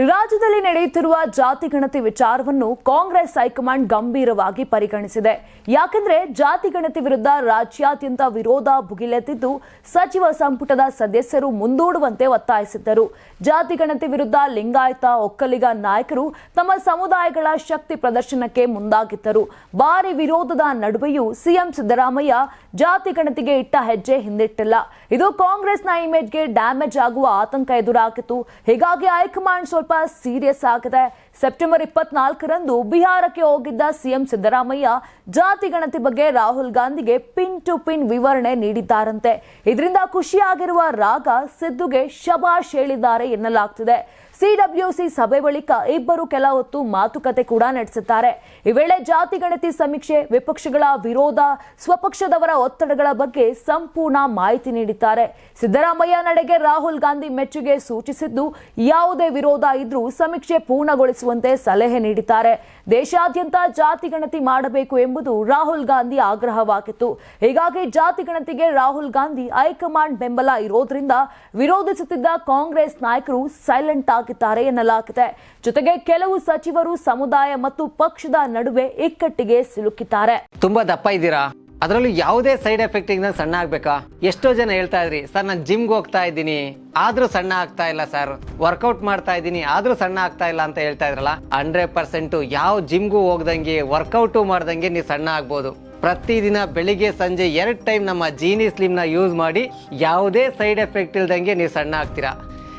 ರಾಜ್ಯದಲ್ಲಿ ನಡೆಯುತ್ತಿರುವ ಜಾತಿ ಗಣತಿ ವಿಚಾರವನ್ನು ಕಾಂಗ್ರೆಸ್ ಹೈಕಮಾಂಡ್ ಗಂಭೀರವಾಗಿ ಪರಿಗಣಿಸಿದೆ. ಯಾಕೆಂದ್ರೆ ಜಾತಿ ಗಣತಿ ವಿರುದ್ಧ ರಾಜ್ಯಾದ್ಯಂತ ವಿರೋಧ ಭುಗಿಲೆತ್ತಿದ್ದು, ಸಚಿವ ಸಂಪುಟದ ಸದಸ್ಯರು ಮುಂದೂಡುವಂತೆ ಒತ್ತಾಯಿಸಿದ್ದರು. ಜಾತಿ ಗಣತಿ ವಿರುದ್ಧ ಲಿಂಗಾಯತ ಒಕ್ಕಲಿಗ ನಾಯಕರು ತಮ್ಮ ಸಮುದಾಯಗಳ ಶಕ್ತಿ ಪ್ರದರ್ಶನಕ್ಕೆ ಮುಂದಾಗಿದ್ದರು. ಭಾರಿ ವಿರೋಧದ ನಡುವೆಯೂ ಸಿಎಂ ಸಿದ್ದರಾಮಯ್ಯ ಜಾತಿ ಗಣತಿಗೆ ಇಟ್ಟ ಹೆಜ್ಜೆ ಹಿಂದಿಟ್ಟಿಲ್ಲ. ಇದು ಕಾಂಗ್ರೆಸ್ನ ಇಮೇಜ್ಗೆ ಡ್ಯಾಮೇಜ್ ಆಗುವ ಆತಂಕ ಎದುರಾಗಿತ್ತು. ಹೀಗಾಗಿ ಹೈಕಮಾಂಡ್ ಸ್ವಲ್ಪ ಸೀರಿಯಸ್ ಆಗಿದೆ. ಸೆಪ್ಟೆಂಬರ್ ಇಪ್ಪತ್ನಾಲ್ಕರಂದು ಬಿಹಾರಕ್ಕೆ ಹೋಗಿದ್ದ ಸಿಎಂ ಸಿದ್ದರಾಮಯ್ಯ ಜಾತಿ ಗಣತಿ ಬಗ್ಗೆ ರಾಹುಲ್ ಗಾಂಧಿಗೆ ಪಿನ್ ಟು ಪಿನ್ ವಿವರಣೆ ನೀಡಿದ್ದಾರಂತೆ. ಇದರಿಂದ ಖುಷಿಯಾಗಿರುವ ರಾಗ ಸಿದ್ದುಗೆ ಶಬಾಷ್ ಹೇಳಿದ್ದಾರೆ ಎನ್ನಲಾಗ್ತಿದೆ. ಸಿಡಬ್ಲ್ಯೂಸಿ ಸಭೆ ಬಳಿಕ ಇಬ್ಬರು ಕೆಲ ಹೊತ್ತು ಮಾತುಕತೆ ಕೂಡ ನಡೆಸುತ್ತಾರೆ. ಈ ವೇಳೆ ಜಾತಿ ಗಣತಿ ಸಮೀಕ್ಷೆ, ವಿಪಕ್ಷಗಳ ವಿರೋಧ, ಸ್ವಪಕ್ಷದವರ ಒತ್ತಡಗಳ ಬಗ್ಗೆ ಸಂಪೂರ್ಣ ಮಾಹಿತಿ ನೀಡಿದ್ದಾರೆ. ಸಿದ್ದರಾಮಯ್ಯ ನಡೆಗೆ ರಾಹುಲ್ ಗಾಂಧಿ ಮೆಚ್ಚುಗೆ ಸೂಚಿಸಿದ್ದು, ಯಾವುದೇ ವಿರೋಧ ಇದ್ರೂ ಸಮೀಕ್ಷೆ ಪೂರ್ಣಗೊಳಿಸುವಂತೆ ಸಲಹೆ ನೀಡಿದ್ದಾರೆ. ದೇಶಾದ್ಯಂತ ಜಾತಿ ಗಣತಿ ಮಾಡಬೇಕು ಎಂಬುದು ರಾಹುಲ್ ಗಾಂಧಿ ಆಗ್ರಹವಾಗಿತ್ತು. ಹೀಗಾಗಿ ಜಾತಿ ಗಣತಿಗೆ ರಾಹುಲ್ ಗಾಂಧಿ ಹೈಕಮಾಂಡ್ ಬೆಂಬಲ ಇರೋದ್ರಿಂದ ವಿರೋಧಿಸುತ್ತಿದ್ದ ಕಾಂಗ್ರೆಸ್ ನಾಯಕರು ಸೈಲೆಂಟ್ ಆಗಿದ್ದಾರೆ ಎನ್ನಲಾಗಿದೆ. ಜೊತೆಗೆ ಕೆಲವು ಸಚಿವರು ಸಮುದಾಯ ಮತ್ತು ಪಕ್ಷದ ನಡುವೆ ಇಕ್ಕಟ್ಟಿಗೆ ಸಿಲುಕಿದ್ದಾರೆ. ತುಂಬಾ ದಪ್ಪ ಇದ್ದೀರಾ? ಅದರಲ್ಲೂ ಯಾವುದೇ ಸೈಡ್ ಎಫೆಕ್ಟ್ ಇಂದ ಸಣ್ಣ ಆಗ್ಬೇಕಾ? ಎಷ್ಟೋ ಜನ ಹೇಳ್ತಾ ಇದ್ರಿ, ಸರ್, ನಾನು ಜಿಮ್ಗೆ ಹೋಗ್ತಾ ಇದ್ದೀನಿ. ಆದ್ರೂ ಸಣ್ಣ ಆಗ್ತಾ ಇಲ್ಲ, ಸರ್. ವರ್ಕೌಟ್ ಮಾಡ್ತಾ ಇದ್ದೀನಿ, ಆದ್ರೂ ಸಣ್ಣ ಆಗ್ತಾ ಇಲ್ಲ ಅಂತ ಹೇಳ್ತಾ ಇದ್ರಲ್ಲ ಹಂಡ್ರೆಡ್ ಪರ್ಸೆಂಟ್ ಯಾವ ಜಿಮ್ಗೂ ಹೋಗ್ದಂಗೆ ವರ್ಕೌಟು ಮಾಡ್ದಂಗೆ ನೀವು ಸಣ್ಣ ಆಗ್ಬೋದು. ಪ್ರತಿದಿನ ಬೆಳಿಗ್ಗೆ, ಸಂಜೆ ಎರಡು ಟೈಮ್ ನಮ್ಮ ಜೀನಿ ಸ್ಲಿಮ್ನ ಯೂಸ್ ಮಾಡಿ ಯಾವುದೇ ಸೈಡ್ ಎಫೆಕ್ಟ್ ಇಲ್ದಂಗೆ ನೀವು ಸಣ್ಣ ಆಗ್ತೀರಾ?